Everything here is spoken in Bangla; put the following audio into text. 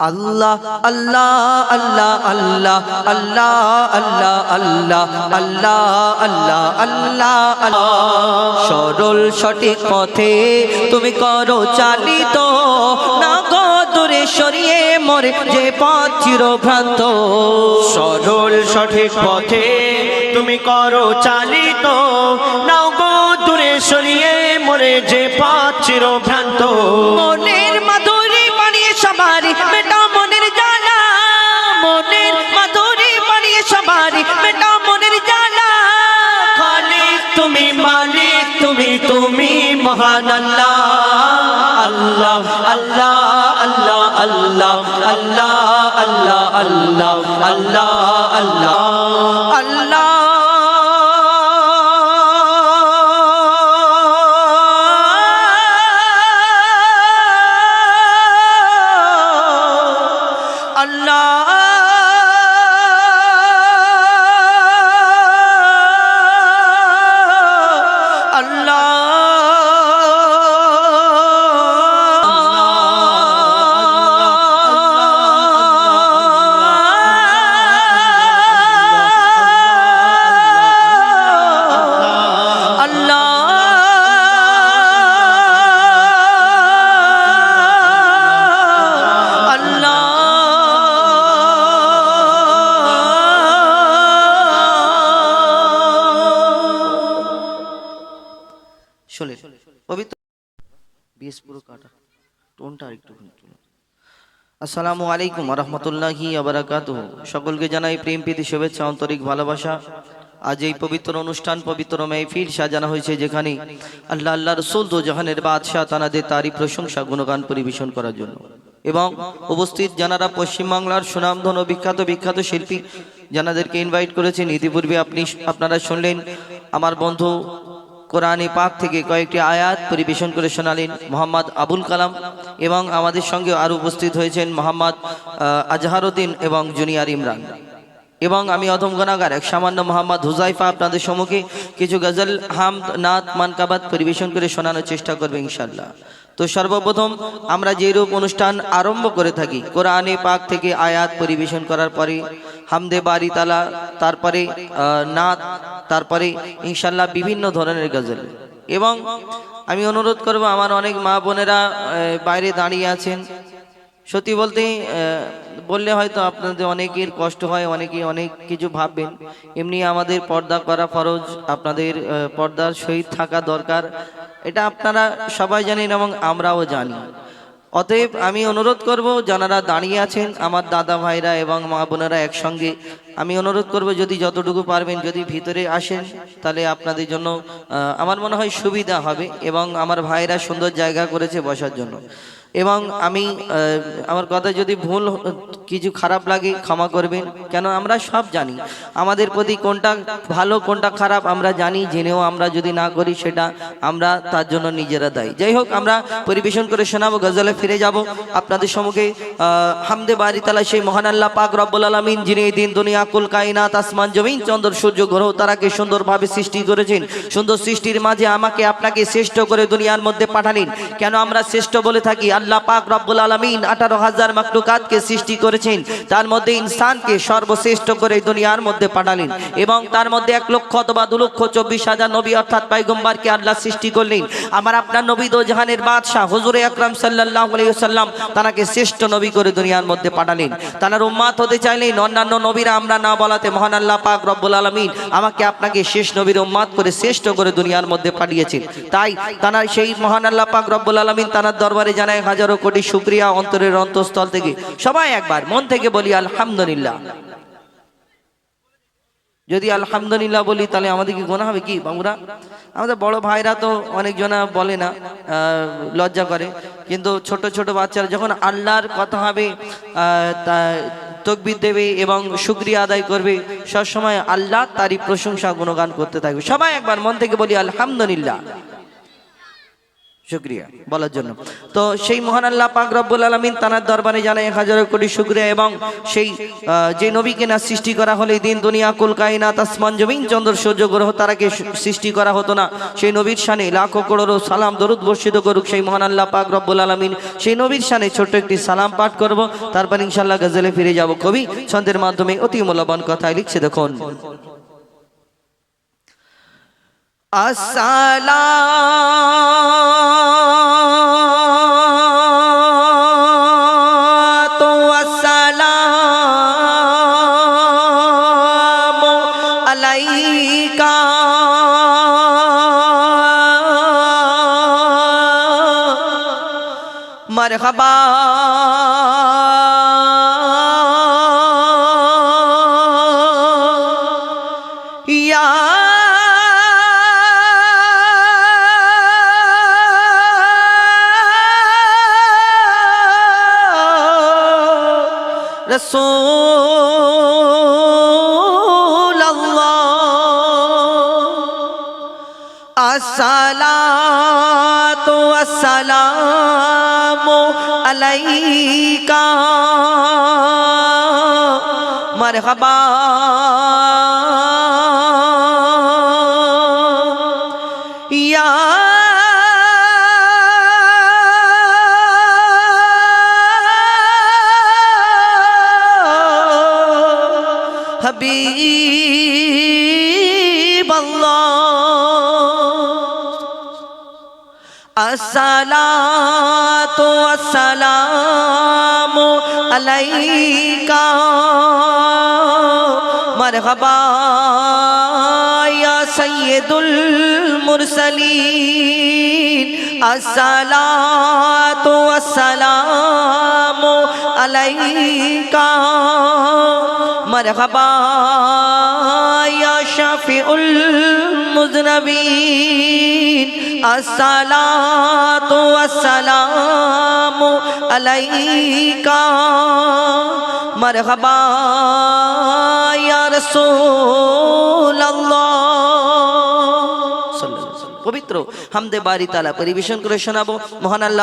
আল্লাহ আল্লাহ আল্লাহ আল্লাহ আল্লাহ আল্লাহ আল্লাহ আল্লাহ আল্লাহ আল্লাহ আল্লাহ সরল সঠিক পথে তুমি করো চালিত না গো দূরে সরিয়ে মরে যে পথ চিরভ্রান্ত সরল সঠিক পথে তুমি করো চালিত নাও গো দূরে সরিয়ে মরে যে পথ চিরভ্রান্ত মনের তুমি মহান আল্লাহ। আল্লাহ আল্লাহ আল্লাহ আল্লাহ আল্লাহ আল্লাহ আল্লাহ আল্লাহ আল্লাহ। আল্লাহ শোলে বিএস পুরো কাটা। টোনটা একটু আসসালামু আলাইকুম রহমতুল্লাহি আবরাকাত সকলকে জানাই প্রেম, প্রীতি, শুভেচ্ছা, আন্তরিক ভালোবাসা। আজ এই পবিত্র অনুষ্ঠান, পবিত্র মেহফিল সাজানো হয়েছে যেখানে আল্লাহ আল্লাহ রসুল দো জাহানের বাদশাহ তানাদের তারই প্রশংসা, গুণগান পরিবেশন করার জন্য। এবং উপস্থিত যারা পশ্চিমবাংলার সুনামধন ও বিখ্যাত বিখ্যাত শিল্পী, যানাদেরকে ইনভাইট করেছেন। ইতিপূর্বে আপনি আপনারা শুনলেন, আমার বন্ধু কোরআনে পাক থেকে কয়েকটি আয়াত পরিবেশন করে শোনালেন মোহাম্মদ আবুল কালাম এবং আমাদের সঙ্গে আরও উপস্থিত হয়েছেন মোহাম্মদ আহ, আজহারুদ্দিন এবং জুনিয়ার ইমরান। এবং আমি অধম গণাগার এক সামান্য মোহাম্মদ হুজাইফা আপনাদের সম্মুখে কিছু গজল হাম নাত মানকাবাত পরিবেশন করে শোনানোর চেষ্টা করবে ইনশাল্লাহ তো সর্বপ্রথম আমরা যেরূপ অনুষ্ঠান আরম্ভ করে থাকি কোরআনে পাক থেকে আয়াত পরিবেশন করার পরে হামদে বাড়ি তালা, তারপরে নাত, তারপরে ইনশাল্লাহ বিভিন্ন ধরনের গজল। এবং আমি অনুরোধ করব আমার অনেক মা বোনেরা বাইরে দাঁড়িয়ে আছেন। সত্যি বলতে বললে হয়তো আপনাদের অনেকের কষ্ট হয়, অনেকে অনেক কিছু ভাববেন। এমনি আমাদের পর্দা করা ফরজ, আপনাদের পর্দার সহিত থাকা দরকার। এটা আপনারা সবাই জানেন এবং আমরাও জানি। অতএব আমি অনুরোধ করব যারা দাঁড়িয়ে আছেন আমার দাদা ভাইরা এবং মা বোনেরা একসঙ্গে আমি অনুরোধ করব, যদি যতটুকু পারবেন, যদি ভিতরে আসেন, তাহলে আপনাদের জন্য আমার মনে হয় সুবিধা হবে এবং আমার ভাইরা সুন্দর জায়গা করেছে বসার জন্য। এবং আমি আমার কথা যদি ভুল, কিছু খারাপ লাগে, ক্ষমা করবেন। কেন, আমরা সব জানি। আমাদের প্রতি কোনটা ভালো, কোনটা খারাপ, আমরা জানি। জেনেও আমরা যদি না করি, সেটা আমরা তার জন্য নিজেরা দায়ী। যাই হোক, আমরা পরিবেশন করে শোনাবো, গজলে ফিরে যাব। আপনাদের সম্মুখে হামদে বাড়ি তালা সেই মহান আল্লাহ পাক রব্বুল আলমিন, যিনি এই দিন দুনিয়া কুল কায়নাত আসমান, জমিন, চন্দ্র, সূর্য, গ্রহ তারাকে সুন্দরভাবে সৃষ্টি করেছেন? সুন্দর সৃষ্টির মাঝে আমাকে আপনাকে শ্রেষ্ঠ করে দুনিয়ার মধ্যে পাঠালেন। কেন আমরা শ্রেষ্ঠ বলে থাকি? আল্লাহ পাক রব্বুল আলমিন আঠারো হাজার মাকলুকাতকে সৃষ্টি করেছেন। তার মধ্যে ইনসানকে সর্বশ্রেষ্ঠ করে দুনিয়ার মধ্যে পাঠালেন। এবং তার মধ্যে এক লক্ষ অথবা দু লক্ষ চব্বিশ হাজার নবী অর্থাৎ পাইগম্বারকে আল্লাহ সৃষ্টি করলেন। আমার আপনার নবী দো জাহানের বাদশাহ হজুরে আকরাম সাল্লাহ সাল্লাম তাকে শ্রেষ্ঠ নবী করে দুনিয়ার মধ্যে পাঠালেন। তার উম্মাত হতে চাইলেন অন্যান্য নবীরা আমরা না বলাতে মহান আল্লাহ পাক রব্বুল আলমিন আমাকে আপনাকে শেষ নবীর উম্মাত করে শ্রেষ্ঠ করে দুনিয়ার মধ্যে পাঠিয়েছেন। তাই তারা সেই মহান আল্লাহ পাক রব্বুল আলমিন তার দরবারে জানায়, হাজারো কোটি শুক্রিয়া অন্তরের অন্তঃস্থল থেকে। সবাই একবার মন থেকে বলি, আলহামদুলিল্লাহ। যদি আলহামদুলিল্লাহ বলি, তাহলে আমাদের কি গোনা হবে কি বাবুরা? আমাদের বড় ভাইরা তো অনেকজনা বলে না লজ্জা করে। কিন্তু ছোট ছোট বাচ্চারা যখন আল্লাহর কথা হবে তকবির দেবে এবং শুক্রিয়া আদায় করবে। সবসময় আল্লাহ তারই প্রশংসা গুণগান করতে থাকবে। সবাই একবার মন থেকে বলি, আলহামদুলিল্লাহ। শুক্রিয়া বলার জন্য। তো সেই মহান আল্লাহ পাক রব্বুল আলমিন তানার দরবারে জানাই এক হাজার কোটি শুক্রিয়া এবং সেই যে নবীকে না সৃষ্টি করা হলে দিন দুনিয়া, কুল, কায়নাত, আসমান, জমিন, চন্দ্র, সূর্য, গ্রহ, তারাকে সৃষ্টি করা হতো না। সেই নবীর শানে লাখো করোড়ো সালাম দরুদ বর্ষিত করুক সেই মহান আল্লাহ পাক রব্বুল আলমিন। সেই নবীর শানে ছোট্ট একটি সালাম পাঠ করব। তারপর ইনশাল্লাহ গজলে ফিরে যাব। কবি ছন্দের মাধ্যমে অতি মূল্যবান কথায় লিখছে দেখুন। আসসালাতু মারহাবা ইয়া রসূল আসসালাতু ওয়াসসালামু আলাইকা। মারহাবা। ইয়া হাবিব আসসালাতু ওয়াসসালামু আলাইকা। মারহাবা ইয়া সাইয়্যিদুল মুরসালিন। আসসালাতু ওয়াসসালামু আলাইকা। মারহাবা, ইয়া শাফিউল মুজনবিন। ওয়াসসালামু আলাইকা। মারহাবা, ইয়া রাসূলুল্লাহ। পবিত্র হামদে বাড়ি তালা পরিবেশন করে শোনাবো। মহান আল্লাহ